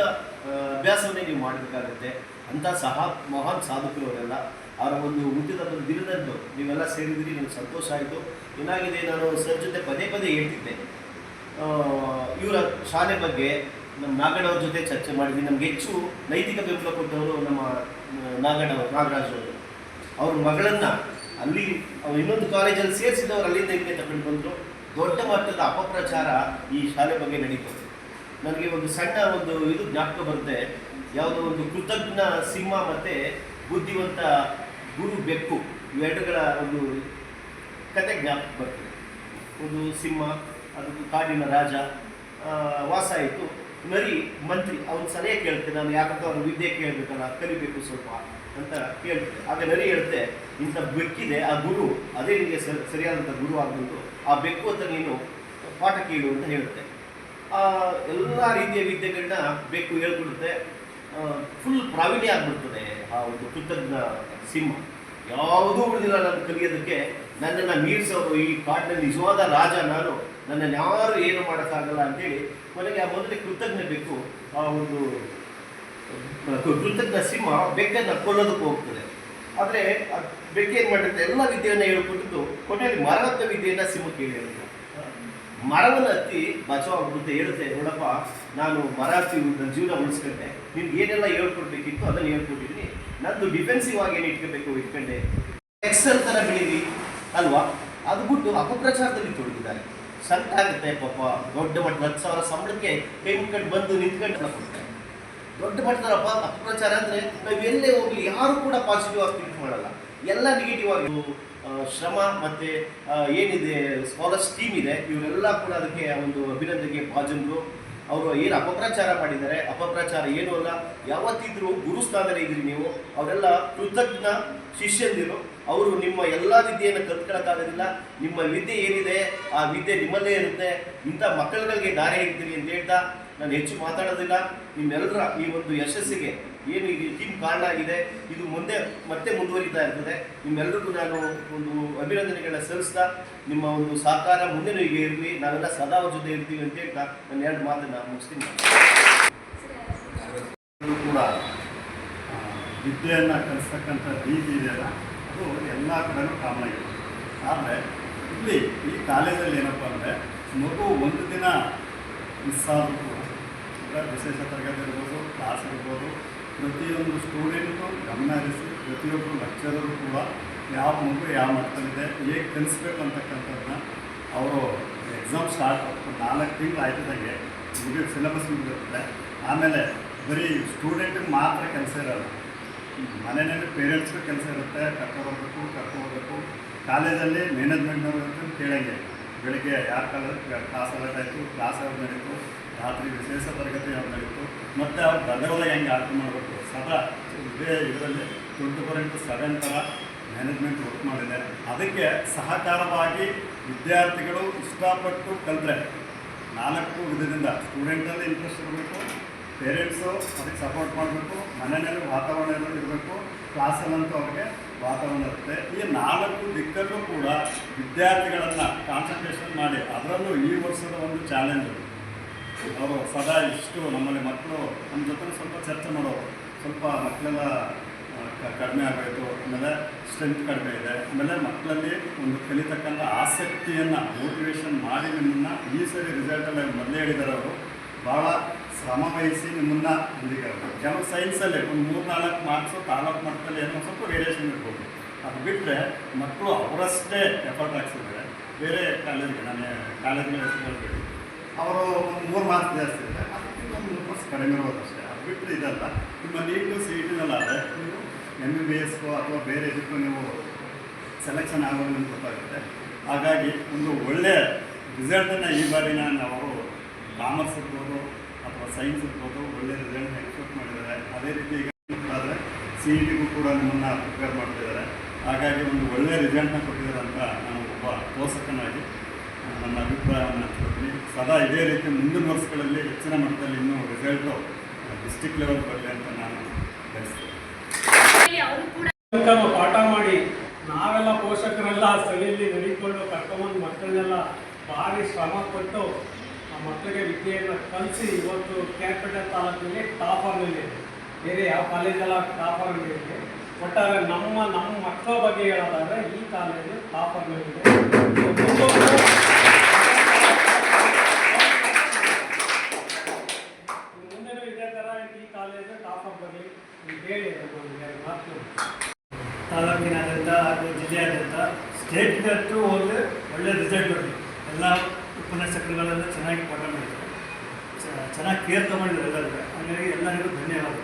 ಅಭ್ಯಾಸವನ್ನೇ ನೀವು ಮಾಡಬೇಕಾಗುತ್ತೆ. ಅಂಥ ಸಹ ಮಹಾನ್ ಸಾಧಕರು ಅವರೆಲ್ಲ. ಅವರ ಒಂದು ಹುಟ್ಟಿದ ಒಂದು ದಿನದಂದು ನೀವೆಲ್ಲ ಸೇರಿದ್ರಿ ನನಗೆ ಸಂತೋಷ ಆಯಿತು. ಏನಾಗಿದೆ ನಾನು ಸರ್ ಜೊತೆ ಪದೇ ಪದೇ ಹೇಳ್ತಿದ್ದೆ. ಇವರ ಶಾಲೆ ಬಗ್ಗೆ ನಮ್ಮ ನಾಗಣ್ಣವ್ರ ಜೊತೆ ಚರ್ಚೆ ಮಾಡಿದ್ವಿ. ನಮ್ಗೆ ಹೆಚ್ಚು ನೈತಿಕ ಬೆಂಬಲ ಕೊಟ್ಟವರು ನಮ್ಮ ಆ, ನಾಗಣ್ಣವರು ನಾಗರಾಜ್ ಅವರು. ಅವ್ರ ಮಗಳನ್ನ ಅಲ್ಲಿ ಅವ್ರು ಇನ್ನೊಂದು ಕಾಲೇಜಲ್ಲಿ ಸೇರಿಸಿದವರು ಅಲ್ಲಿಂದ ಹೆಂಗೆ ತಗೊಂಡು ಬಂದರು. ದೊಡ್ಡ ಮಟ್ಟದ ಅಪಪ್ರಚಾರ ಈ ಶಾಲೆ ಬಗ್ಗೆ ನಡೀತು. ನನಗೆ ಒಂದು ಸಣ್ಣ ಒಂದು ಇದು ಜ್ಞಾಪಕ ಬರುತ್ತೆ. ಯಾವುದೋ ಒಂದು ಕೃತಜ್ಞ ಸಿಂಹ ಮತ್ತೆ ಬುದ್ಧಿವಂತ ಗುರು ಬೆಕ್ಕು ಇವೆರಡುಗಳ ಒಂದು ಕತೆ ಜ್ಞಾಪಕ ಬರ್ತದೆ. ಒಂದು ಸಿಂಹ ಅದು ಕಾಡಿನ ರಾಜ ವಾಸ ಇತ್ತು. ನರಿ ಮಂತ್ರಿ ಅವನ ಸಲಹೆ ಕೇಳ್ತೇನೆ ನಾನು ಯಾಕಂತ ಅವ್ರ ವಿದ್ಯೆ ಕೇಳಬೇಕಲ್ಲ ಕಲಿಬೇಕು ಸ್ವಲ್ಪ ಅಂತ ಕೇಳ್ತೆ. ಆಗ ನರಿ ಹೇಳ್ತೆ ಇಂಥ ಬೆಕ್ಕಿದೆ ಆ ಗುರು ಅದೇ ನಿಮಗೆ ಸರಿಯಾದಂಥ ಗುರು ಆಗ್ಬೋದು. ಆ ಬೆಕ್ಕು ಅಂತ ನೀನು ಪಾಠ ಕೇಳು ಅಂತ ಹೇಳುತ್ತೆ ಆ, ಎಲ್ಲ ರೀತಿಯ ವಿದ್ಯೆಗಳನ್ನ ಬೆಕ್ಕು ಹೇಳ್ಕೊಡುತ್ತೆ. ಫುಲ್ ಪ್ರಾವೀಣ್ಯ ಆಗ್ಬಿಡ್ತದೆ ಆ ಒಂದು ಕೃತಜ್ಞ ಸಿಂಹ. ಯಾವುದೂ ಉಳಿದಿಲ್ಲ ನಾನು ಕಲಿಯೋದಕ್ಕೆ. ನನ್ನನ್ನು ಮೀರಿಸೋರು ಈ ಕಾಡಿನಲ್ಲಿ ನಿಜವಾದ ರಾಜ ನಾನು. ನನ್ನನ್ನು ಯಾರು ಏನು ಮಾಡೋಕ್ಕಾಗಲ್ಲ ಅಂತೇಳಿ ಕೊನೆಗೆ ಆ ಮೊದಲೇ ಕೃತಜ್ಞ ಬೇಕು. ಆ ಒಂದು ಕೃತಜ್ಞ ಸಿಂಹ ಬೆಕ್ಕನ್ನು ಕೊಲ್ಲೋದಕ್ಕೆ ಹೋಗ್ತದೆ. ಆದರೆ ಬೆಕ್ಕೇನು ಮಾಡುತ್ತೆ ಎಲ್ಲ ವಿದ್ಯೆಯನ್ನು ಹೇಳ್ಕೊಟ್ಟಿದ್ದು ಕೊನೆಯಲ್ಲಿ ಮರಣದ ವಿದ್ಯೆಯನ್ನು ಸಿಂಹ ಹೇಳಿರುತ್ತೆ ಮರವನ್ನು ಹತ್ತಿ ಬಚಾವಾಗ್ಬಿಡುತ್ತೆ ಹೇಳುತ್ತೆ, ನೋಡಪ್ಪ. ನಾನು ಮರ ಹತ್ತಿ ನನ್ನ ಜೀವನ ಉಳಿಸ್ಕೊಂಡೆ. ನಿಮ್ಗೆ ಏನೆಲ್ಲ ಹೇಳ್ಕೊಡ್ಬೇಕಿತ್ತು ಅದನ್ನು ಹೇಳ್ಕೊಟ್ಟಿದ್ದೀನಿ. ನಂದು ಡಿಫೆನ್ಸಿವ್ ಆಗಿ ಏನು ಇಟ್ಕೋಬೇಕು ಇಟ್ಕೊಂಡೆ? ಎಕ್ಸೆಲ್ ಥರ ಬೆಳೀರಿ ಅಲ್ವಾ? ಅದು ಬಿಟ್ಟು ಅಪಪ್ರಚಾರದಲ್ಲಿ ತೊಡಗಿದ್ದಾರೆ. ಆಗುತ್ತೆ ಪಾಪ, ದೊಡ್ಡ ಮಟ್ಟದ ಹತ್ತು ಸಾವಿರ ಸಂಬಳಕ್ಕೆ ಕೈ ಮುಟ್ಕೊಂಡು ಬಂದು ನಿಂತ್ಕೊಂಡು ಕೊಡ್ತಾರೆ. ದೊಡ್ಡ ಮಟ್ಟದಪ್ಪ ಅಪಪ್ರಚಾರ ಅಂದರೆ ನಾವು ಎಲ್ಲೇ ಹೋಗ್ಲಿ, ಯಾರು ಕೂಡ ಪಾಸಿಟಿವ್ ಆಗಿ ಥಿಂಕ್ ಮಾಡಲ್ಲ. ಎಲ್ಲ ನೆಗೆಟಿವ್ ಆಗಿ ಶ್ರಮ ಮತ್ತು ಏನಿದೆ ಸ್ಕಾಲರ್ಸ್ ಟೀಮ್ ಇದೆ, ಇವರೆಲ್ಲ ಕೂಡ ಅದಕ್ಕೆ ಒಂದು ಅಭಿನಂದನೆಗೆ ಭಾಜನರು. ಅವರು ಏನು ಅಪಪ್ರಚಾರ ಮಾಡಿದ್ದಾರೆ, ಅಪಪ್ರಚಾರ ಏನು ಅಲ್ಲ, ಯಾವತ್ತಿದ್ರೂ ಗುರುಸ್ಥಾನದಲ್ಲಿ ಇದ್ರಿ ನೀವು, ಅವರೆಲ್ಲ ಕೃತಜ್ಞ ಶಿಷ್ಯಂದಿರು. ಅವರು ನಿಮ್ಮ ಎಲ್ಲ ವಿದ್ಯೆಯನ್ನು ಕಲ್ತ್ಕೊಳ್ಳೋಕ್ಕಾಗೋದಿಲ್ಲ ನಿಮ್ಮ ವಿದ್ಯೆ ಏನಿದೆ, ಆ ವಿದ್ಯೆ ನಿಮ್ಮಲ್ಲೇ ಇರುತ್ತೆ, ಇಂಥ ಮಕ್ಕಳುಗಳಿಗೆ ದಾರಿ ಇರ್ತೀರಿ ಅಂತ ಹೇಳ್ತಾ ನಾನು ಹೆಚ್ಚು ಮಾತಾಡೋದಿಲ್ಲ. ನಿಮ್ಮೆಲ್ಲರ ಈ ಒಂದು ಯಶಸ್ಸಿಗೆ ಏನು ಇದು ಟೀಮ್ ಕಾರಣ ಆಗಿದೆ, ಇದು ಮುಂದೆ ಮತ್ತೆ ಮುಂದುವರಿತಾ ಇರ್ತದೆ. ನಿಮ್ಮೆಲ್ಲರಿಗೂ ನಾನು ಒಂದು ಅಭಿನಂದನೆಗಳನ್ನ ಸಲ್ಲಿಸ್ತಾ, ನಿಮ್ಮ ಒಂದು ಸಹಕಾರ ಮುಂದಿನ ಹೀಗೆ ಇರಲಿ, ನಾವೆಲ್ಲ ಸದಾ ಜೊತೆ ಇರ್ತೀವಿ ಅಂತ ಹೇಳ್ತಾ ನಾನು ಎರಡು ಮಾತನ್ನ ಮುಗಿಸ್ತೀನಿ. ಇದು ಕೂಡ ವಿದ್ಯೆಯನ್ನು ಕಲಿಸ್ತಕ್ಕಂಥ ರೀತಿ ಇದೆಯಲ್ಲ ಅದು ಎಲ್ಲ ಕಡೆನೂ ಕಾಮನ್ ಆಗಿದೆ. ಆದರೆ, ಇಲ್ಲಿ ಈ ಕಾಲೇಜಲ್ಲಿ ಏನಪ್ಪ ಅಂದರೆ ಮಗು ಒಂದು ದಿನ ಮಿಸ್ ಆದರೂ ಕೂಡ, ವಿಶೇಷ ತರಗತಿ ಇರ್ಬೋದು ಕ್ಲಾಸ್ ಇರ್ಬೋದು ಪ್ರತಿಯೊಂದು ಸ್ಟೂಡೆಂಟು ಗಮನ ಹರಿಸಿ ಪ್ರತಿಯೊಬ್ಬರು ಲೆಕ್ಚರರು ಕೂಡ ಯಾವ ಮಗು ಯಾವ ಮಟ್ಟದಲ್ಲಿದೆ, ಹೇಗೆ ಕಲಿಸ್ಬೇಕು ಅಂತಕ್ಕಂಥದ್ದನ್ನ ಅವರು ಎಕ್ಸಾಮ್ ಸ್ಟಾರ್ಟ್ ನಾಲ್ಕು ತಿಂಗಳು ಆಯ್ತದಂಗೆ ಮುಗಿದು ಸಿಲೆಬಸ್ ಮುಗಿದಿರುತ್ತೆ ಆಮೇಲೆ ಬರೀ ಸ್ಟೂಡೆಂಟಿಗೆ ಮಾತ್ರ ಕೆಲಸ ಇರೋಲ್ಲ. ಮನೆಯಲ್ಲಿ ಪೇರೆಂಟ್ಸ್ಗೂ ಕೆಲಸ ಇರುತ್ತೆ ಕರ್ಕೊಂಡ್ಬರ್ಬೇಕು ಕರ್ಕೊಂಡ್ಬರ್ಬೇಕು ಕಾಲೇಜಲ್ಲಿ ಮ್ಯಾನೇಜ್ಮೆಂಟ್ನವ್ರು ಕೇಳಂಗೆ. ಬೆಳಿಗ್ಗೆ ಯಾರು ಕಾಲೇಜ್ ಕ್ಲಾಸ್ ಅಲರ್ಟ್ ಆಯಿತು ಕ್ಲಾಸ್ ಅಲರ್ಟ್ ನಡೀತು? ರಾತ್ರಿ ವಿಶೇಷ ತರಗತಿ ಯಾವ್ದು ನಡೀತು ಮತ್ತು ಅವ್ರು ಗದಗದಾಗ ಹೆಂಗೆ ಆಟ ಮಾಡಬೇಕು? ಸದಾ ಇದೇ ಇದರಲ್ಲಿ ಟ್ವೆಂಟಿ ಫೋರ್ ಇಂಟು ಸೆವೆನ್ ಥರ ಮ್ಯಾನೇಜ್ಮೆಂಟ್ ವರ್ಕ್ ಮಾಡಿದೆ. ಅದಕ್ಕೆ ಸಹಕಾರವಾಗಿ ವಿದ್ಯಾರ್ಥಿಗಳು ಇಷ್ಟಪಟ್ಟು ಕಲಿತರೆ. ನಾಲ್ಕು ವಿಧದಿಂದ ಸ್ಟೂಡೆಂಟಲ್ಲಿ ಇಂಟ್ರೆಸ್ಟ್ ಇರಬೇಕು ಪೇರೆಂಟ್ಸು ಅದಕ್ಕೆ ಸಪೋರ್ಟ್ ಮಾಡಬೇಕು, ಮನೆಯಲ್ಲಿ ವಾತಾವರಣ ಇರಬೇಕು ಕ್ಲಾಸಲ್ಲಂತೂ ಅವ್ರಿಗೆ ವಾತಾವರಣ ಇರುತ್ತೆ. ಈ ನಾಲ್ಕು ದಿಕ್ಕಲ್ಲೂ ಕೂಡ ವಿದ್ಯಾರ್ಥಿಗಳನ್ನು ಕಾನ್ಸಂಟ್ರೇಷನ್ ಮಾಡಿ, ಅದರಲ್ಲೂ ಈ ವರ್ಷದ ಒಂದು ಚಾಲೆಂಜ್ ಅವರು ಸದಾ ಇಷ್ಟು ನಮ್ಮಲ್ಲಿ ಮಕ್ಕಳು ನಮ್ಮ ಜೊತೆ ಸ್ವಲ್ಪ ಚರ್ಚೆ ಮಾಡೋರು. ಸ್ವಲ್ಪ ಮಕ್ಕಳೆಲ್ಲ ಕಡಿಮೆ ಆಗಬೇಕು ಆಮೇಲೆ ಸ್ಟ್ರೆಂತ್ ಕಡಿಮೆ ಇದೆ. ಆಮೇಲೆ ಮಕ್ಕಳಲ್ಲಿ ಒಂದು ಕಲಿತಕ್ಕಂಥ ಆಸಕ್ತಿಯನ್ನು ಮೋಟಿವೇಶನ್ ಮಾಡಿ ನಿಮ್ಮನ್ನು ಈ ಸರಿ ರಿಸಲ್ಟಲ್ಲಿ ಮೊದಲೇ ಹೇಳಿದ್ದಾರೆ ಅವರು. ಭಾಳ ಶ್ರಮ ವಹಿಸಿ ನಿಮ್ಮನ್ನು ಹೊಂದಿದ್ದಾರೆ ಕೆಲವು ಸೈನ್ಸಲ್ಲಿ ಒಂದು ಮೂರು ನಾಲ್ಕು ಮಾರ್ಕ್ಸು ತಾಲೂಕು ಮಟ್ಟದಲ್ಲಿ ಏನೋ ಸ್ವಲ್ಪ ವೇರಿಯೇಷನ್ ಇರ್ಬೋದು. ಅದು ಬಿಟ್ಟರೆ ಮಕ್ಕಳು ಅವರಷ್ಟೇ ಎಫರ್ಟ್ ಹಾಕ್ಸಿದ್ದಾರೆ ಬೇರೆ ಕಾಲೇಜ್ಗೆ ನಾನು ಕಾಲೇಜ್ಗಳ ಹೆಸರು ಅವರು ಒಂದು ಮೂರು ಮಾರ್ಕ್ಸ್ ಜಾಸ್ತಿ ಇದೆ. ಅದಕ್ಕಿಂತ ಒಂದು ಮೂರು ಮಾರ್ಕ್ಸ್ ಕಡಿಮೆ ಇರೋದು ಅಷ್ಟೇ. ಅದು ಬಿಟ್ಟರೆ ಇದಲ್ಲ. ನಿಮ್ಮ ನೀಟ್ ಸಿ ಇ ಟಿನಲ್ಲಾದರೆ ನೀವು ಎಂ ಬಿ ಬಿ ಎಸ್ಗೋ ಅಥವಾ ಬೇರೆ ಇದಕ್ಕೂ ನೀವು ಸೆಲೆಕ್ಷನ್ ಆಗೋದು ನಿಮ್ಗೆ ಗೊತ್ತಾಗುತ್ತೆ. ಹಾಗಾಗಿ ಒಂದು ಒಳ್ಳೆಯ ರಿಸಲ್ಟನ್ನು ಈ ಬಾರಿನ ನಾವು ಕಾಮರ್ಸ್ ಇರ್ಬೋದು ಅಥವಾ ಸೈನ್ಸ್ ಇರ್ಬೋದು ಒಳ್ಳೆಯ ರಿಸಲ್ಟ್ನ ಎಕ್ಸ್ಪೆಕ್ಟ್ ಮಾಡಿದ್ದಾರೆ. ಅದೇ ರೀತಿ ಈಗ ಆದರೆ ಸಿ ಇ ಟಿಗೂ ಕೂಡ ನಿಮ್ಮನ್ನು ಪ್ರಿಪೇರ್ ಮಾಡ್ತಿದ್ದಾರೆ. ಹಾಗಾಗಿ ಒಂದು ಒಳ್ಳೆಯ ರಿಸಲ್ಟ್ನ ಕೊಟ್ಟಿದ್ದಾರೆ ಅಂತ ನಾನು ಒಬ್ಬ ಪೋಷಕನಾಗಿ ನನ್ನ ಅಭಿಪ್ರಾಯವನ್ನು ಸದಾ ಇದೇ ರೀತಿ ಮುಂದಿನ ವರ್ಷಗಳಲ್ಲಿ ಹೆಚ್ಚಿನ ಮಟ್ಟದಲ್ಲಿ ಇನ್ನೂ ರಿಸಲ್ಟು ಡಿಸ್ಟಿಕ್ ಲೆವೆಲ್ ಬರಲಿ ಅಂತ ನಾನು ಬಯಸ್ತೇನೆ. ಅವರು ಕೂಡ ತನಕ ಪಾಠ ಮಾಡಿ ನಾವೆಲ್ಲ ಪೋಷಕರೆಲ್ಲ ಸಳಿಯಲ್ಲಿ ನಡೀಕೊಂಡು ಕರ್ಕೊಂಬಂದು ಮಕ್ಕಳನ್ನೆಲ್ಲ ಭಾರಿ ಶ್ರಮ ಪಟ್ಟು ಆ ಮಕ್ಕಳಿಗೆ ವಿದ್ಯೆಯನ್ನು ಕಲಿಸಿ ಇವತ್ತು ಕ್ಯಾಪಿಟಲ್ ತಾಲೂಕಿನಲ್ಲಿ ಟಾಪರ್ನಲ್ಲಿ ಬೇರೆ ಯಾವ ಕಾಲೇಜೆಲ್ಲ ಟಾಪರ್ನಲ್ಲಿದೆ ಒಟ್ಟಾರೆ ನಮ್ಮ ನಮ್ಮ ಮಕ್ಕಳ ಬಗ್ಗೆ ಹೇಳೋದಾದ್ರೆ ಈ ಕಾಲೇಜು ಟಾಪರ್ನಲ್ಲಿದೆ ಮುಂದೆನೂ ಇದೇ ಥರ ಈ ಕಾಲೇಜು ಟಾಪರ್ ಬರಲಿ ಅಂತ ಹೇಳಿ ಒಂದು ಎರಡು ಮಾತು ತಾಲೂಕಿನಾದ್ಯಂತ ಹಾಗೂ ಜಿಲ್ಲೆಯಾದ್ಯಂತ ಸ್ಟೇಟ್ಗಂತೂ ಹೋದರೆ ಒಳ್ಳೆ ರಿಸಲ್ಟ್ ಬರಲಿ ಎಲ್ಲ ಉಪನ್ಯಾಸಕರುಗಳೆಲ್ಲ ಚೆನ್ನಾಗಿ ಪಾಠ ಮಾಡಿದ್ದಾರೆ ಚೆನ್ನಾಗಿ ಕೇರ್ ತಗೊಂಡಿದ್ದಾರೆ ಎಲ್ಲರಿಗೂ ಹಾಗಾಗಿ ಎಲ್ಲರಿಗೂ ಧನ್ಯವಾದಗಳು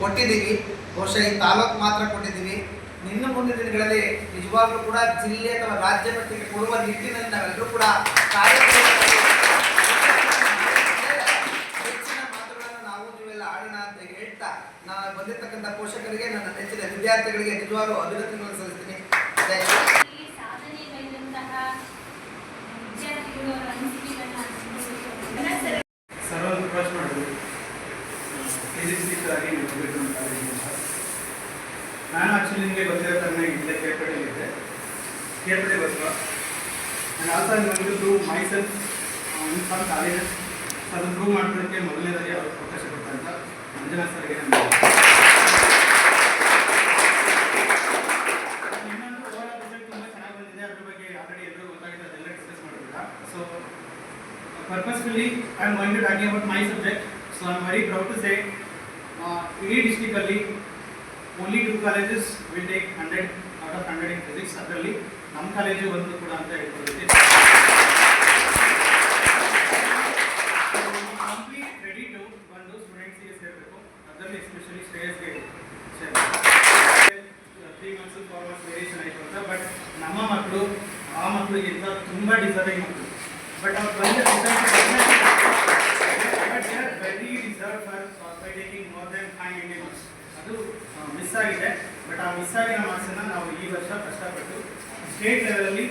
ಕೊಟ್ಟಿದ್ದೀವಿ. ಬಹುಶಃ ಈ ತಾಲೂಕು ಮಾತ್ರ ಕೊಟ್ಟಿದ್ದೀವಿ. ನಿನ್ನ ಮುಂದಿನ ದಿನಗಳಲ್ಲಿ ನಿಜವಾಗ್ಲೂ ಕೂಡ ಜಿಲ್ಲೆ ಅಥವಾ ರಾಜ್ಯ ಮಟ್ಟಿಗೆ ಕೊಡುವ ನಿಟ್ಟಿನಲ್ಲಿ ನಾವೆಲ್ಲರೂ ಕೂಡ ಕಾರ್ಯಕ್ರಮದಲ್ಲಿ ಹೆಚ್ಚಿನ ಮಾತುಗಳನ್ನು ನಾವು ನೀವೆಲ್ಲ ಆಡೋಣ ಅಂತ ಹೇಳ್ತಾ ನಾನು ಬಂದಿರತಕ್ಕಂಥ ಪೋಷಕರಿಗೆ ನನ್ನ ನೆಚ್ಚಿನ ವಿದ್ಯಾರ್ಥಿಗಳಿಗೆ ನಿಜವಾಗ್ಲೂ ಅಭಿನಂದನೆಗಳನ್ನು ಸಲ್ಲಿಸ್ತೀನಿ. ಮಾಡಿದ್ರು. ಆಗಿ ನಾನು ಆ್ಯಕ್ಚುಲಿ ನಿಮಗೆ ಗೊತ್ತಿರೋ ಥರನೇ ಇಲ್ಲೇ ಕೇರ್ಪೇಟೆಯಲ್ಲಿದ್ದೆ ಕೇಳ್ಪಟ್ಟೆ ಬಸ್ವ and also I going to myself inform colleges ಅದನ್ನು ಪ್ರೂವ್ ಮಾಡೋದಕ್ಕೆ ಮೊದಲನೇದಾಗಿ ಅವ್ರಿಗೆ ಅವಕಾಶ ಕೊಟ್ಟಂತ ಮಂಜುನಾಥ್ ಸರ್ಗೆ ನಾನು ಇನ್ನೊಂದು ಓವರಾಲ್ ರಿಸಲ್ಟ್ ತುಂಬ ಚೆನ್ನಾಗಿ ಬಂದಿದೆ ಅದ್ರ ಬಗ್ಗೆ ಆಲ್ರೆಡಿ ಎಲ್ಲರೂ ಗೊತ್ತಾಗಿದೆ ಅದೆಲ್ಲ ಡಿಸ್ಕಸ್ ಮಾಡಿಲ್ಲ so purposefully I am going to talking about my subject. So I am very proud to say, uh, in district ಅಲ್ಲಿ only two colleges will take 100 out of 100 in physics. ಅದರಲ್ಲಿ ನಮ್ಮ college ಒಂದು ಕೂಡ ಅಂತ ಹೇಳ್ಕೊಳ್ತೀವಿ complete ready to ಬಂದು ಸ್ಟೂಡೆಂಟ್ಸಿಗೆ ಸೇರಬೇಕು ಅದರಲ್ಲಿ especially ಶ್ರೇಯಸ್ಗೆ three months four months variation ಆಯಿತು ಅಂತ ಬಟ್ ನಮ್ಮ ಮಕ್ಕಳು ಆ ಮಕ್ಕಳಿಗಿಂತ ತುಂಬ ಡಿಸರ್ವಿಂಗ್ ಮಕ್ಕಳು ಬಟ್ ಅವ್ರು ಬಂದ but they are very deserve for by taking more than five Indian marks ಅದು ಮಿಸ್ ಆಗಿದೆ. ಬಟ್ ಆ ಮಿಸ್ ಆಗಿರೋ ಮಾರ್ಕ್ಸನ್ನು ನಾವು ಈ ವರ್ಷ ಕಷ್ಟಪಟ್ಟು ಸ್ಟೇಟ್ ಲೆವೆಲಲ್ಲಿ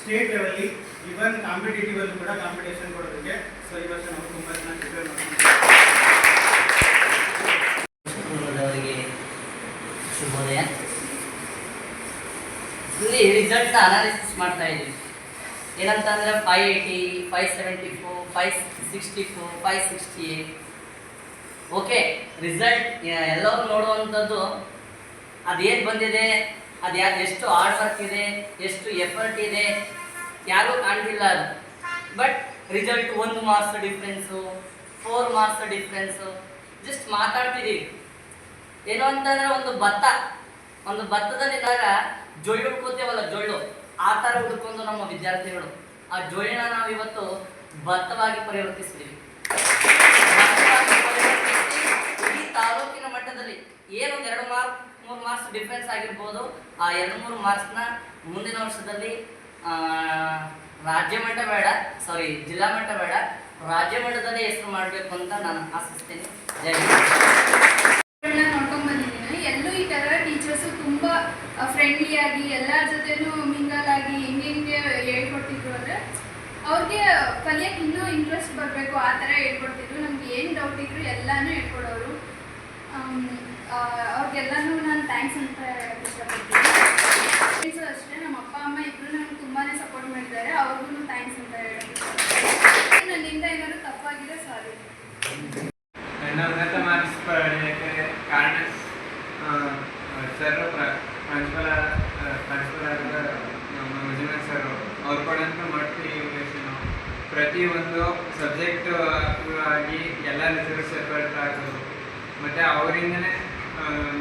ಸ್ಟೇಟ್ ಲೆವೆಲಲ್ಲಿ ಇವನ್ ಕಾಂಪಿಟೇಟಿವ್ ಅಲ್ಲಿ ಕೂಡ ಕಾಂಪಿಟೇಷನ್ ಕೊಡೋದಕ್ಕೆ ಸೊ, ಈ ವರ್ಷ ನಾವು ತುಂಬ ಚೆನ್ನಾಗಿ ಪ್ರಿಪೇರ್ ಮಾಡ್ತೀವಿ ಶುಭೋದಯ. ಇಲ್ಲಿ ರಿಸಲ್ಟ್ನ ಅನಾಲಿಸಿಸ್ ಮಾಡ್ತಾ ಇದ್ದೀವಿ. ಏನಂತಂದ್ರೆ five eighty five seventy four five sixty four five sixty eight okay result ಎಲ್ಲರೂ ನೋಡುವಂಥದ್ದು ಅದೇನು ಬಂದಿದೆ? ಅದು ಯಾರು ಎಷ್ಟು ಹಾರ್ಡ್ ವರ್ಕ್ ಇದೆ? ಎಷ್ಟು ಎಫರ್ಟ್ ಇದೆ? ಯಾರೂ ಕಾಣ್ತಿಲ್ಲ ಅದು. ಬಟ್ ರಿಸಲ್ಟ್ ಒಂದು marks difference four marks difference just ಮಾತಾಡ್ತಿದ್ದೀವಿ ಏನು ಅಂತಂದರೆ ಒಂದು ಭತ್ತ, ಒಂದು ಭತ್ತದಲ್ಲಿ ಇದ್ದಾಗ ಜೊಳ್ಳು ಹುಡ್ಕೋತೇವಲ್ಲ ಜೊಳ್ಳು ಆ ಥರ ಹುಡ್ಕೊಂಡು ನಮ್ಮ ವಿದ್ಯಾರ್ಥಿಗಳು. ಆ ಜೊಳ್ಳಿನ ನಾವು ಇವತ್ತು ಭತ್ತವಾಗಿ ಪರಿವರ್ತಿಸ್ತೀವಿ ತಾಲೂಕಿನ ಮಟ್ಟದಲ್ಲಿ ಏನೊಂದು ಎರಡು ಮಾರ್ಕ್ ಮೂರು ಮಾರ್ಕ್ಸ್ ಡಿಫ್ರೆನ್ಸ್ ಆಗಿರ್ಬೋದು. ಆ ಎರಡು ಮೂರು ಮಾರ್ಕ್ಸ್ನ ಮುಂದಿನ ವರ್ಷದಲ್ಲಿ ರಾಜ್ಯ ಮಟ್ಟ ಬೇಡ ಸಾರಿ ಜಿಲ್ಲಾ ಮಟ್ಟ ಬೇಡ, ರಾಜ್ಯ ಮಟ್ಟದಲ್ಲೇ ಹೆಸರು ಮಾಡಬೇಕು ಅಂತ ನಾನು ಆಸಿಸ್ತೇನೆ ಜೈ ಬಂದಿದ್ದೀನಿ. ಎಲ್ಲೂ ಈ ಟೀಚರ್ಸು ತುಂಬ ಫ್ರೆಂಡ್ಲಿಯಾಗಿ ಎಲ್ಲರ ಜೊತೆನೂ ಮಿಂಗಲ್ ಆಗಿ ಹಿಂಗೆ ಹಿಂಗೆ ಹೇಳ್ಕೊಡ್ತಿದ್ರು ಅಂದರೆ ಅವ್ರಿಗೆ ಕಲಿಯಕ್ಕೆ ಇನ್ನೂ ಇಂಟ್ರೆಸ್ಟ್ ಬರಬೇಕು. ಆ ಥರ ಹೇಳ್ಕೊಡ್ತಿದ್ರು. ನಮ್ಗೆ ಏನು ಡೌಟ್ ಇದ್ರು ಎಲ್ಲಾನು ಹೇಳ್ಕೊಡೋರು. ಅವ್ರಿಗೆಲ್ಲನೂ ನಾನು ಥ್ಯಾಂಕ್ಸ್ ಅಂತ ಹೇಳಕ್ ಇಷ್ಟಪಡ್ತೀನಿ ಫ್ರೆಂಡ್ಸು ಅಷ್ಟೇ ನಮ್ಮ ಅಪ್ಪ ಅಮ್ಮ ಇಬ್ಬರು ನನಗೆ ತುಂಬಾ ಸಪೋರ್ಟ್ ಮಾಡಿದ್ದಾರೆ ಅವ್ರಿಗೂ ಥ್ಯಾಂಕ್ಸ್ ಅಂತ ಹೇಳಕ್ ಇಷ್ಟಪಡ್ತೀನಿ ನನ್ನಿಂದ ಏನಾದ್ರು ತಪ್ಪಾಗಿದ್ರೆ ಸಾರಿ ನನ್ನ ಉನ್ನತ ಮಾರ್ಕ್ಸ್ ಪಡೆಯೋಕ್ಕೆ ಕಾರಣ ಸರ್ ಪ್ರಿನ್ಸಿಪಲ್ ಪ್ರಿನ್ಸಿಪಲ್ ಆದ ನಮ್ಮ ಮಂಜುನಾಥ್ ಸರ್ ಅವ್ರು ಕೊಡಂತ ಮೋಟಿವೇಶನ್ ಪ್ರತಿಯೊಂದು ಸಬ್ಜೆಕ್ಟ್ ಆಗಿ ಎಲ್ಲ ರಿಸರ್ಚ್ ಎಫರ್ಟ್ ಆಗೋದು ಮತ್ತು ಅವರಿಂದನೇ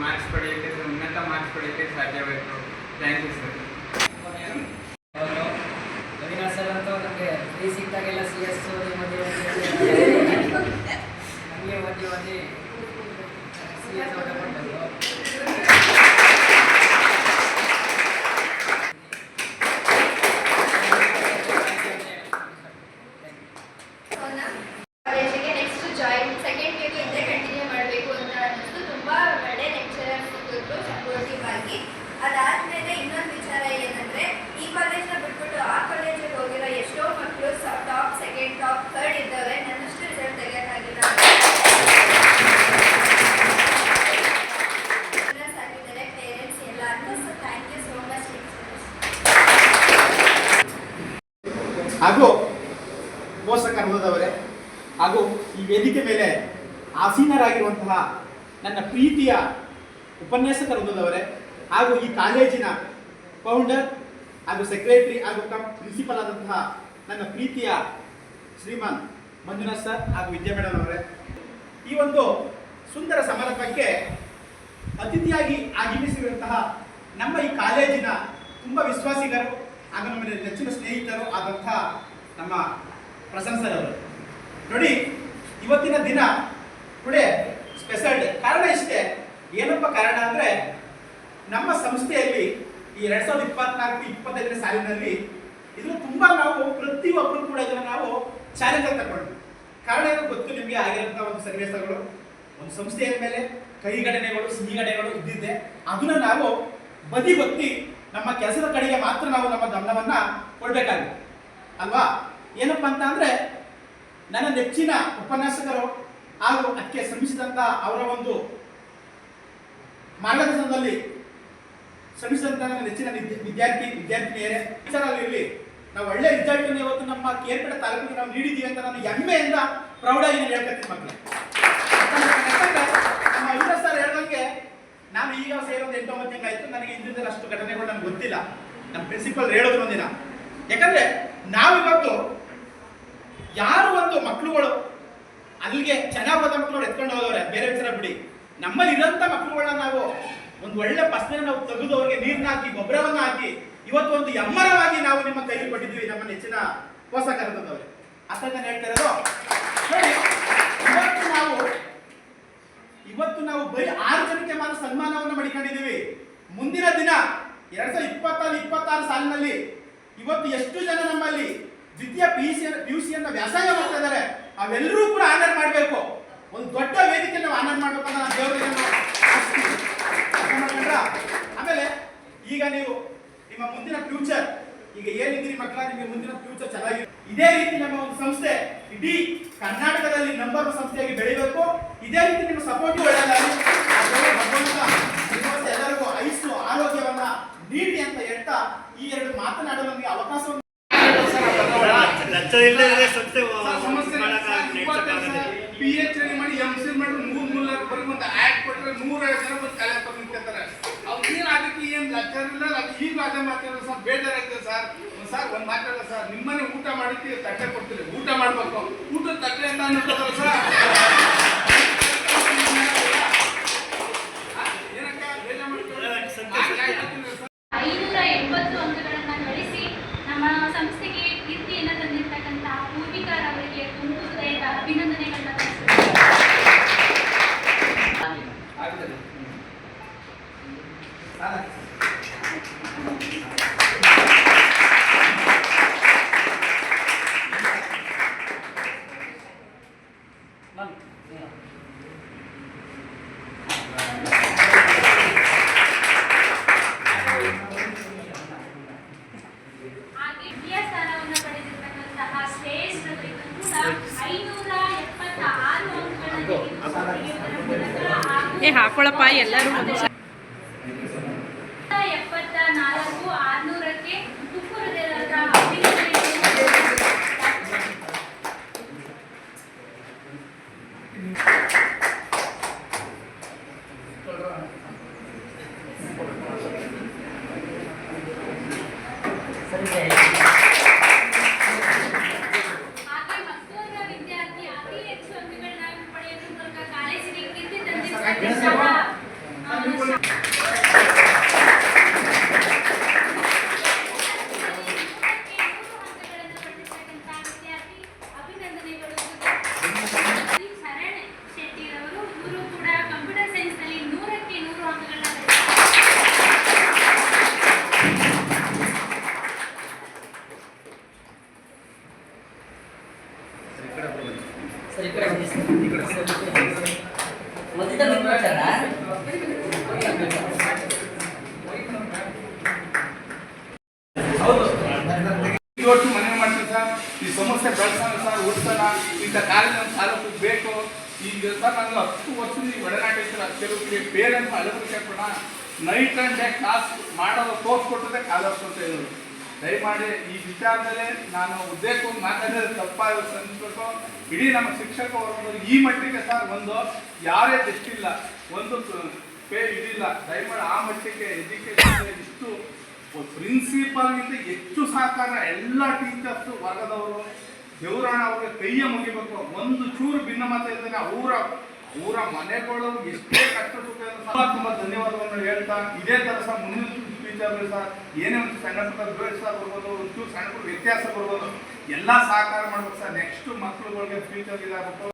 ಮಾರ್ಕ್ಸ್ ಪಡೆಯೋಕ್ಕೆ ಉನ್ನತ ಮಾರ್ಕ್ಸ್ ಪಡೆಯೋಕ್ಕೆ ಸಾಧ್ಯವಾಯಿತು ಥ್ಯಾಂಕ್ ಯು ಸರ್ ಅವರು ರವೀನಾಥ್ ಸರ್ ಅಂತೂ ನನಗೆ ಫ್ರೀ ಸಿಕ್ತಾಗೆಲ್ಲ ಸಿ ಎಸ್ ಓದಿ ಓದಿ ಓದಿ ನನಗೆ ಓದಿ ಓದಿ ಸಿ ಎಸ್ ಓದ ಕೊಟ್ಟದ್ದು ಕಾಲೇಜಿಗೆ next join second P U ಇದ್ದರೆ ಕಂಟಿನ್ಯೂ ಮಾಡಬೇಕು ಅಂತ ಅನ್ನಿಸ್ತು ತುಂಬ ಒಳ್ಳೆ ಲೆಕ್ಚರರ್ ಸಿಕ್ಕಿದ್ರು ಸಪೋರ್ಟಿವ್ ಆಗಿ ಅದಾದಮೇಲೆ ಇನ್ನೊಂದು ವಿಚಾರ ಏನಂದರೆ ಈ ಕಾಲೇಜ್ನ ಬಿಟ್ಬಿಟ್ಟು ಆ ಕಾಲೇಜಿಗೆ ಹೋಗಿರೋ ಎಷ್ಟೋ ಮಕ್ಕಳು ಟಾಪ್ ಸೆಕೆಂಡ್ ಟಾಪ್ ಥರ್ಡ್ ಇದ್ದವ್ರೆ ನನ್ನಷ್ಟು ರಿಸಲ್ಟ್ ತೆಗಿಯೋಕ್ಕಾಗಿಲ್ಲ ಆಗಿದ್ದಾರೆ ಪೇರೆಂಟ್ಸ್ ಎಲ್ಲ ಅಂತ so thank you so much lecturers ಹಾಗೂ ಪೋಷಕರವರೇ ಹಾಗೂ ಈ ವೇದಿಕೆ ಮೇಲೆ ಆಸೀನರಾಗಿರುವಂತಹ ನನ್ನ ಪ್ರೀತಿಯ ಉಪನ್ಯಾಸಕರವರೇ ಹಾಗೂ ಈ ಕಾಲೇಜಿನ ಫೌಂಡರ್ ಹಾಗೂ ಸೆಕ್ರೆಟರಿ ಹಾಗೂ ಕಮ್ ಪ್ರಿನ್ಸಿಪಲ್ ಆದಂತಹ ನನ್ನ ಪ್ರೀತಿಯ ಶ್ರೀಮಾನ್ ಮಂಜುನಾಥ್ ಸರ್ ಹಾಗೂ ವಿದ್ಯಾ ಮೇಡಮ್ ಅವರೇ, ಈ ಒಂದು ಸುಂದರ ಸಮಾರಂಭಕ್ಕೆ ಅತಿಥಿಯಾಗಿ ಆಗಮಿಸಿರುವಂತಹ ನಮ್ಮ ಈ ಕಾಲೇಜಿನ ತುಂಬ ವಿಶ್ವಾಸಿಗರು ಹಾಗೂ ನಮ್ಮ ನೆಚ್ಚಿನ ಸ್ನೇಹಿತರು ಆದಂತಹ ನಮ್ಮ ಪ್ರಶಂಸರವರು ನೋಡಿ, ಇವತ್ತಿನ ದಿನ ಟುಡೇ ಸ್ಪೆಷಲ್ ಡೇ ಕಾರಣ ಇಷ್ಟೇ, ಏನಪ್ಪ ಕಾರಣ ಅಂದರೆ ನಮ್ಮ ಸಂಸ್ಥೆಯಲ್ಲಿ ಈ ಎರಡು ಸಾವಿರದ ಇಪ್ಪತ್ನಾಲ್ಕು, ಇಪ್ಪತ್ತೈದನೇ ಸಾಲಿನಲ್ಲಿ ಇದು ತುಂಬ ನಾವು ಪ್ರತಿಯೊಬ್ಬರು ಕೂಡ ಇದನ್ನು ನಾವು ಚಾಲೆಂಜ್ ಅಂತ ತಗೊಂಡ್ವಿ ಕಾರಣ ಏನು ಗೊತ್ತು? ನಿಮಗೆ ಆಗಿರುವಂತಹ ಒಂದು ಸನ್ನಿವೇಶಗಳು ಒಂದು ಸಂಸ್ಥೆಯ ಮೇಲೆ ಕೈಗಡನೆಗಳು ಸಿಹಿಗಡೆಗಳು ಇದ್ದಿದ್ದೆ. ಅದನ್ನ ನಾವು ಬದಿ ಬತ್ತಿ ನಮ್ಮ ಕೆಲಸದ ಕಡೆಗೆ ಮಾತ್ರ ನಾವು ನಮ್ಮ ಗಮನವನ್ನು ಕೊಡ್ಬೇಕಾಗುತ್ತೆ. ಅಲ್ವಾ? ಏನಪ್ಪ ಅಂತ ಅಂದರೆ, ನನ್ನ ನೆಚ್ಚಿನ ಉಪನ್ಯಾಸಕರು ಹಾಗೂ ಅದಕ್ಕೆ ಶ್ರಮಿಸಿದಂಥ ಅವರ ಒಂದು ಮಾರ್ಗದರ್ಶನದಲ್ಲಿ ಶ್ರಮಿಸಿದಂಥ ನನ್ನ ನೆಚ್ಚಿನ ವಿದ್ಯ- ವಿದ್ಯಾರ್ಥಿ, ವಿದ್ಯಾರ್ಥಿನಿಯರೇ ಇರಲಿ. ನಾವು ಒಳ್ಳೆ ರಿಸಲ್ಟ್ ಇವತ್ತು ನಮ್ಮ ಕೇರ್ಪೇಟೆ ತಾಲೂಕಿಗೆ ನಾವು ನೀಡಿದ್ದೀವಿ ಅಂತ ನಾನು ಹೆಮ್ಮೆಯಿಂದ ಪ್ರೌಢ ಆಗಿ ಹೇಳ್ಕೊತೀನಿ ಮಕ್ಕಳು. ನಮ್ಮ ಇಂದ್ರ ಸರ್ ಹೇಳ್ದಂಗೆ ನಾನು ಈಗ ಸೇರೋದು ಎಂಟು ಒಂಬತ್ತು ಆಯ್ತು. ನನಗೆ ಹಿಂದಿನ ಅಷ್ಟು ಘಟನೆಗಳು ನನಗೆ ಗೊತ್ತಿಲ್ಲ. ನಮ್ಮ ಪ್ರಿನ್ಸಿಪಲ್ ಹೇಳೋದು ಒಂದಿನ ಯಾಕಂದ್ರೆ ನಾವು ಇವತ್ತು ಯಾರು ಒಂದು ಮಕ್ಕಳುಗಳು ಅಲ್ಲಿಗೆ ಚೆನ್ನಾಗಿ ಬಂದ ಮಕ್ಕಳು ಎತ್ಕೊಂಡು ಹೋದವ್ರೆ, ಬೇರೆ ವಿಚಾರ ಬಿಡಿ. ನಮ್ಮಲ್ಲಿ ಇರೋಂಥ ಮಕ್ಕಳುಗಳನ್ನ ನಾವು ಒಂದು ಒಳ್ಳೆ ಬಸ್ನ ನಾವು ತೆಗೆದು ಅವ್ರಿಗೆ ನೀರನ್ನ ಹಾಕಿ ಗೊಬ್ಬರವನ್ನು ಹಾಕಿ ಇವತ್ತು ಒಂದು ಎಮ್ಮರವಾಗಿ ನಾವು ನಿಮ್ಮ ಕೈಲಿ ಕೊಟ್ಟಿದ್ದೀವಿ ನಮ್ಮ ನೆಚ್ಚಿನ ಹೊಸ ಅಂತ ನಾನು ಹೇಳ್ತಾ ನೋಡಿ, ಇವತ್ತು ನಾವು ಇವತ್ತು ನಾವು ಬರೀ ಆರು ಜನಕ್ಕೆ ಮಾತ್ರ ಸನ್ಮಾನವನ್ನು ಮಾಡಿಕೊಂಡಿದ್ದೀವಿ. ಮುಂದಿನ ದಿನ, ಎರಡ್ ಸಾವಿರದ ಇಪ್ಪತ್ತಾರು ಇಪ್ಪತ್ತಾರು ಸಾಲಿನಲ್ಲಿ ಇವತ್ತು ಎಷ್ಟು ಜನ ನಮ್ಮಲ್ಲಿ ದ್ವಿತೀಯ ಪಿ ಸಿ ಪಿ ಯು ಸಿಯನ್ನ ವ್ಯಾಸಂಗ ಮಾಡ್ತಾ ಇದ್ದಾರೆ, ಅವೆಲ್ಲರೂ ಕೂಡ ಆನರ್ ಮಾಡಬೇಕು. ಒಂದು ದೊಡ್ಡ ವೇದಿಕೆ ನಾವು ಆನರ್ ಮಾಡಬೇಕಂತ ನಾನು ದೇವರಿಗೆ. ಆಮೇಲೆ ಈಗ ನೀವು ನಿಮ್ಮ ಮುಂದಿನ ಫ್ಯೂಚರ್ ಈಗ ಏನಿದ್ದೀರಿ ಮಕ್ಕಳ ನಿಮಗೆ ಮುಂದಿನ ಫ್ಯೂಚರ್ ಚೆನ್ನಾಗಿ ಇದೇ ರೀತಿ ನಮ್ಮ ಒಂದು ಸಂಸ್ಥೆ ಇಡೀ ಕರ್ನಾಟಕದಲ್ಲಿ ನಂಬರ್ ಸಂಸ್ಥೆಯಾಗಿ ಬೆಳಿಬೇಕು. ಇದೇ ರೀತಿ ನಿಮ್ಮ ಸಪೋರ್ಟ್ ಭಗವಂತ ಎಲ್ಲರಿಗೂ ಐಸು ಆರೋಗ್ಯವನ್ನ ನೀಡಿ ಅಂತ ಹೇಳ್ತಾ ಈ ಎರಡು ಮಾತನಾಡಲು ನಮಗೆ ಅವಕಾಶವನ್ನು ಪಿ ಎಚ್ ಡಿ ಮಾಡಿ ಎಂ ಸಿ ಮಾಡಿ ಮೂರು ಮೂಲ ಬರೀ ಒಂದು ಆಕ್ಟ್ ಕೊಟ್ಟರೆ ನೂರ ಜನ ಬಂದು ಕಾಲ ಬಂದು ಅವ್ರು ಏನ್ ಲಕ್ಷ ಇಲ್ಲ ಈಗ ಅದೇ ಮಾತಾಡೋದು ಸರ್ ಬೇಜಾರಾಗ್ತದೆ ಸರ್. ಸರ್, ಒಂದ್ ಮಾತಾಡ ಸರ್, ನಿಮ್ಮನೆ ಊಟ ಮಾಡಿಕ್ಕೆ ತಟ್ಟೆ ಕೊಡ್ತೀರಿ ಊಟ ಮಾಡ್ಬೇಕು. ಊಟ ತಟ್ಟೆ ಅಂತ ಅನ್ನೋದು ಸರ್ ಏನಕ್ಕ ಬೇಜಾರ್ ಮಾಡ್ಕೊಳ್ಳಿ. ಆಯ್ತ್ ಆಯ್ತು ಸರ್. ಐನೂರ ಎಂಬತ್ತು ಅಂಕಗಳನ್ನು ಗಳಿಸಿ ನಮ್ಮ ಸಂಸ್ಥೆಗೆ ಕೀರ್ತಿಯನ್ನು ತಂದಿರತಕ್ಕಂತಹ ಪೂರ್ವಿಕರ್ ಅವರಿಗೆ ತುಂಬ ಹೃದಯದ ಅಭಿನಂದನೆಗಳನ್ನ ತಿಳಿಸುತ್ತೇನೆ. ಆಗ್ತದೆ. ಹಾಗೆ ದ್ವಿತೀಯ ಸ್ಥಾನವನ್ನು ಪಡೆದಿರತಕ್ಕಂತಹ ಶ್ರೇಷ್ಠರಿಗೂ ಕೂಡ ಐನೂರ ಎಪ್ಪತ್ತ ಆರು ಅಂಕಗಳನ್ನು ತೆಗೆದುಕೊಳ್ಳುವುದರ ಮೂಲಕ ಹಾಗೂ ಏ ಹಾಕೊಳಪ್ಪ ಎಲ್ಲರೂ ಒಂದು ಎಪ್ಪತ್ತ ನಾಲ್ಕು ಆರ್ನೂರಕ್ಕೆ ತುಪ್ಪು ಹೃದಯದ ಅಭಿನಂದನೆಗಳನ್ನು ಹಾಗೆ ಮತ್ತೋರ್ವ ವಿದ್ಯಾರ್ಥಿ ಅತಿ ಹೆಚ್ಚು ಅಂಕಗಳನ್ನ ಪಡೆಯುವ ಮೂಲಕ ಕಾಲೇಜಿಗೆ ಕೀರ್ತಿ ತಂದಿರತಕ್ಕಂತಹ ಆ, ಶರಣ್ ಶೆಟ್ಟಿರವರು ಇವರು ಕೂಡ ಕಂಪ್ಯೂಟರ್ ಸೈನ್ಸ್ನಲ್ಲಿ ನೂರಕ್ಕೆ ನೂರು ಅಂಕಗಳನ್ನ ಗಳಿಸಿದ್ದಾರೆ. ಸರಿ ಈ ಕಡೆ ಬನ್ನಿ ಸರ್. ಮೊದಲಿಂದ ಬಿಟ್ಬಿಡ್ತಾರಾ? ಹೌದು ಇವತ್ತು ಮನೆ ಮಾಡ್ತೀವಿ ಸರ್ ಈ ಸಮಸ್ಯೆ ಬೆಳೆಸೋಣ ಸರ್ ಉಳಿಸೋಣ ಇಂಥ ಕಾಲೇಜ್ ನಮ್ಮ ತಾಲೂಕು ಬೇಕು ಈಗ ಸರ್ ನನಗೆ ಹತ್ತು ವರ್ಷದ ಈ ಒಡನಾಟ ಇತ್ತು ಕೆಲವು ಪೇರೆಂಟ್ಸ್ ಅಳವಡಿಕೆ ಕೊಡ ನೈಟ್ ಆ್ಯಂಡ್ ಡೇ ಕ್ಲಾಸ್ ಮಾಡೋದು ತೋರಿಸ್ಕೊಟ್ಟದೆ ಕಾಲರ್ಸ್ ಅಂತ ಹೇಳೋದು ದಯಮಾಡಿ ಈ ವಿಚಾರದಲ್ಲಿ ನಾನು ಉದ್ದೇಶವನ್ನು ತಪ್ಪಾಗಿ ಇಡೀ ನಮ್ಮ ಶಿಕ್ಷಕ ಈ ಮಟ್ಟಿಗೆ ಸರ್ ಒಂದು ಯಾರೇ ದೃಷ್ಟಿಲ್ಲ ಒಂದು ಪೇ ಇದಿಲ್ಲ, ದಯಮಾಡಿ ಆ ಮಟ್ಟಿಗೆ ಎಜುಕೇಶನ್ ಇಷ್ಟು ಪ್ರಿನ್ಸಿಪಾಲ್ಗಿಂತ ಹೆಚ್ಚು ಸಹಕಾರ ಎಲ್ಲ ಟೀಚರ್ಸ್ ವರ್ಗದವರು, ದೇವರಾಣ ಅವ್ರಿಗೆ ಕೈಯ ಮುಗಿಬೇಕು. ಒಂದು ಚೂರು ಭಿನ್ನಮತ ಇದ್ದಾನೆ ಅವರ ಅವರ ಮನೆಗಳು ಎಷ್ಟೇ ಕಷ್ಟ ತುಂಬ ತುಂಬ ಧನ್ಯವಾದಗಳನ್ನು ಹೇಳ್ತಾ ಇದೇ ತರ ಸಹ ಮುಂದಿನ ಫ್ಯೂಚರ್ ಸಹ, ಏನೇ ಒಂದು ಪುಟ್ಟ ದ್ವೇಷ ಬರ್ಬೋದು, ಒಂಚೂರು ಸಣ್ಣ ವ್ಯತ್ಯಾಸ ಬರ್ಬೋದು. ಎಲ್ಲ ಸಹಕಾರ ಮಾಡ್ಬೇಕು ಸರ್. ನೆಕ್ಸ್ಟ್ ಮಕ್ಕಳುಗಳಿಗೆ ಫ್ಯೂಚರ್ ಇದಾಗಬೇಕು